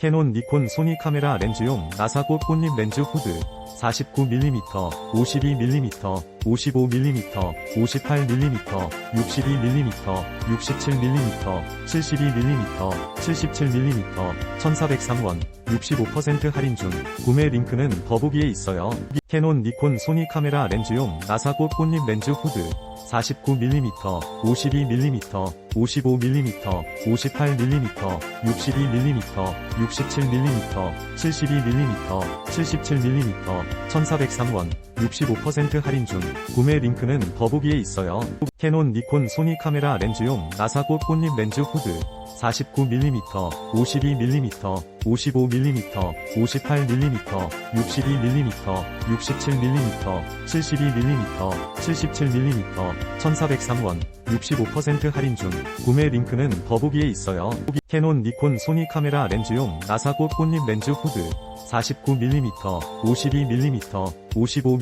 캐논 니콘 소니 카메라 렌즈용 나사꽃 꽃잎 렌즈 후드 49mm, 52mm, 55mm, 58mm, 62mm, 67mm, 72mm, 77mm, 1403원, 65% 할인 중 구매 링크는 더보기에 있어요. 캐논 니콘 소니 카메라 렌즈용 나사꽃 꽃잎 렌즈 후드 49mm, 52mm, 55mm, 58mm, 62mm, 67mm, 72mm, 77mm, 1403원, 65% 할인 중 구매 링크는 더보기에 있어요. 캐논 니콘 소니 카메라 렌즈용 나사꽃 꽃잎 렌즈 후드 49mm, 52mm, 55mm, 58mm, 62mm, 67mm, 72mm, 77mm, 1403원, 65% 할인 중 구매 링크는 더보기에 있어요. 캐논 니콘 소니 카메라 렌즈용 나사꽃 꽃잎 렌즈 후드 49mm, 52mm, 55mm